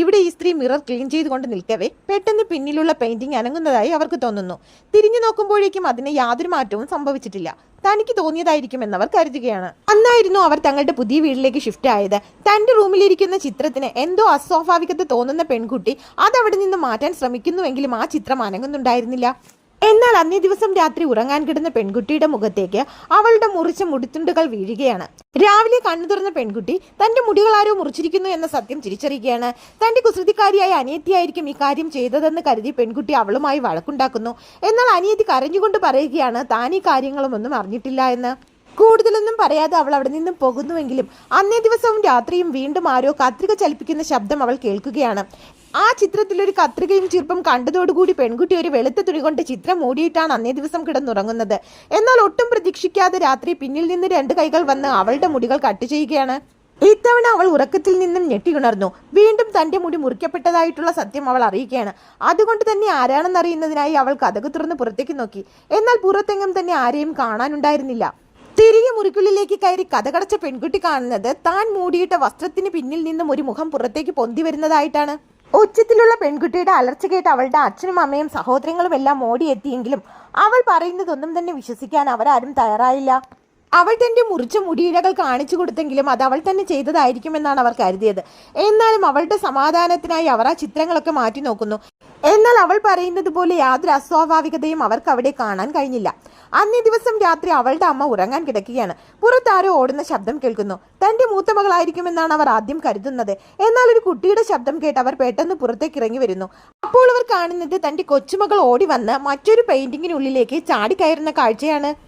ഇവിടെ ഈ സ്ത്രീ മിറർ ക്ലീൻ ചെയ്തുകൊണ്ട് നിൽക്കവേ പെട്ടെന്ന് പിന്നിലുള്ള പെയിന്റിംഗ് അനങ്ങുന്നതായി അവർക്ക് തോന്നുന്നു. തിരിഞ്ഞു നോക്കുമ്പോഴേക്കും അതിന് യാതൊരു മാറ്റവും സംഭവിച്ചിട്ടില്ല. തനിക്ക് തോന്നിയതായിരിക്കും എന്നവർ കരുതുകയാണ്. അന്നായിരുന്നു അവർ തങ്ങളുടെ പുതിയ വീട്ടിലേക്ക് ഷിഫ്റ്റ് ആയത്. തന്റെ റൂമിലിരിക്കുന്ന ചിത്രത്തിന് എന്തോ അസ്വാഭാവികത തോന്നുന്ന പെൺകുട്ടി അതവിടെ നിന്ന് മാറ്റാൻ ശ്രമിക്കുന്നുവെങ്കിലും ആ ചിത്രം അനങ്ങുന്നുണ്ടായിരുന്നില്ല. എന്നാൽ അന്നേ ദിവസം രാത്രി ഉറങ്ങാൻ കിടന്ന പെൺകുട്ടിയുടെ മുഖത്തേക്ക് അവളുടെ മുറിച്ച മുടിത്തുണ്ടുകൾ വീഴുകയാണ്. രാവിലെ കണ്ണു തുറന്ന പെൺകുട്ടി തന്റെ മുടികൾ ആരോ മുറിച്ചിരിക്കുന്നു എന്ന സത്യം തിരിച്ചറിയുകയാണ്. തന്റെ കുസൃതിക്കാരിയായ അനിയത്തിയായിരിക്കും ഇക്കാര്യം കാര്യം ചെയ്തതെന്ന് കരുതി പെൺകുട്ടി അവളുമായി വഴക്കുണ്ടാക്കുന്നു. എന്നാൽ അനിയത്തി കരഞ്ഞുകൊണ്ട് പറയുകയാണ് താൻ ഈ കാര്യങ്ങളുമൊന്നും അറിഞ്ഞിട്ടില്ല എന്ന്. കൂടുതലൊന്നും പറയാതെ അവൾ അവിടെ നിന്നും പോകുന്നുവെങ്കിലും അന്നേ ദിവസവും രാത്രിയും വീണ്ടും ആരോ കത്രിക ചലിപ്പിക്കുന്ന ശബ്ദം അവൾ കേൾക്കുകയാണ്. ആ ചിത്രത്തിലൊരു കത്രികയും ചിർപ്പും കണ്ടതോടുകൂടി പെൺകുട്ടി ഒരു വെളുത്ത തുണി കൊണ്ട് ചിത്രം മൂടിയിട്ടാണ് അന്നേ ദിവസം കിടന്നുറങ്ങുന്നത്. എന്നാൽ ഒട്ടും പ്രതീക്ഷിക്കാതെ രാത്രി പിന്നിൽ നിന്ന് രണ്ട് കൈകൾ വന്ന് അവളുടെ മുടികൾ കട്ട് ചെയ്യുകയാണ്. ഇത്തവണ അവൾ ഉറക്കത്തിൽ നിന്നും ഞെട്ടിയുണർന്നു വീണ്ടും തന്റെ മുടി മുറിക്കപ്പെട്ടതായിട്ടുള്ള സത്യം അവൾ അറിയിക്കുകയാണ്. അതുകൊണ്ട് തന്നെ ആരാണെന്നറിയുന്നതിനായി അവൾ കഥക് തുറന്ന് പുറത്തേക്ക് നോക്കി. എന്നാൽ പുറത്തെങ്ങും തന്നെ ആരെയും കാണാനുണ്ടായിരുന്നില്ല. തിരികെ മുറിക്കുള്ളിലേക്ക് കയറി കഥകടച്ച പെൺകുട്ടി കാണുന്നത് താൻ മൂടിയിട്ട വസ്ത്രത്തിന് പിന്നിൽ നിന്നും ഒരു മുഖം പുറത്തേക്ക് പൊന്തി വരുന്നതായിട്ടാണ്. ഉച്ചത്തിലുള്ള പെൺകുട്ടിയുടെ അലർച്ച കേട്ട് അവളുടെ അച്ഛനും അമ്മയും സഹോദരങ്ങളും എല്ലാം ഓടിയെത്തിയെങ്കിലും അവൾ പറയുന്നതൊന്നും തന്നെ വിശ്വസിക്കാൻ അവരാരും തയ്യാറായില്ല. അവൾ തന്റെ മുറിച്ച മുടിയിഴകൾ കാണിച്ചു കൊടുത്തെങ്കിലും അത് അവൾ തന്നെ ചെയ്തതായിരിക്കുമെന്നാണ് അവർ കരുതിയത്. എന്നാലും അവളുടെ സമാധാനത്തിനായി അവർ ആ ചിത്രങ്ങളൊക്കെ മാറ്റി നോക്കുന്നു. എന്നാൽ അവൾ പറയുന്നത് പോലെ യാതൊരു അസ്വാഭാവികതയും അവർക്ക് അവിടെ കാണാൻ കഴിഞ്ഞില്ല. അന്നേ ദിവസം രാത്രി അവളുടെ അമ്മ ഉറങ്ങാൻ കിടക്കുകയാണ്. പുറത്താരോ ഓടുന്ന ശബ്ദം കേൾക്കുന്നു. തന്റെ മൂത്ത മകളായിരിക്കുമെന്നാണ് അവർ ആദ്യം കരുതുന്നത്. എന്നാൽ ഒരു കുട്ടിയുടെ ശബ്ദം കേട്ട് അവർ പെട്ടെന്ന് പുറത്തേക്ക് ഇറങ്ങി വരുന്നു. അപ്പോൾ അവർ കാണുന്നത് തന്റെ കൊച്ചുമകൾ ഓടി വന്ന് മറ്റൊരു പെയിന്റിങ്ങിനുള്ളിലേക്ക് ചാടിക്കയറുന്ന കാഴ്ചയാണ്.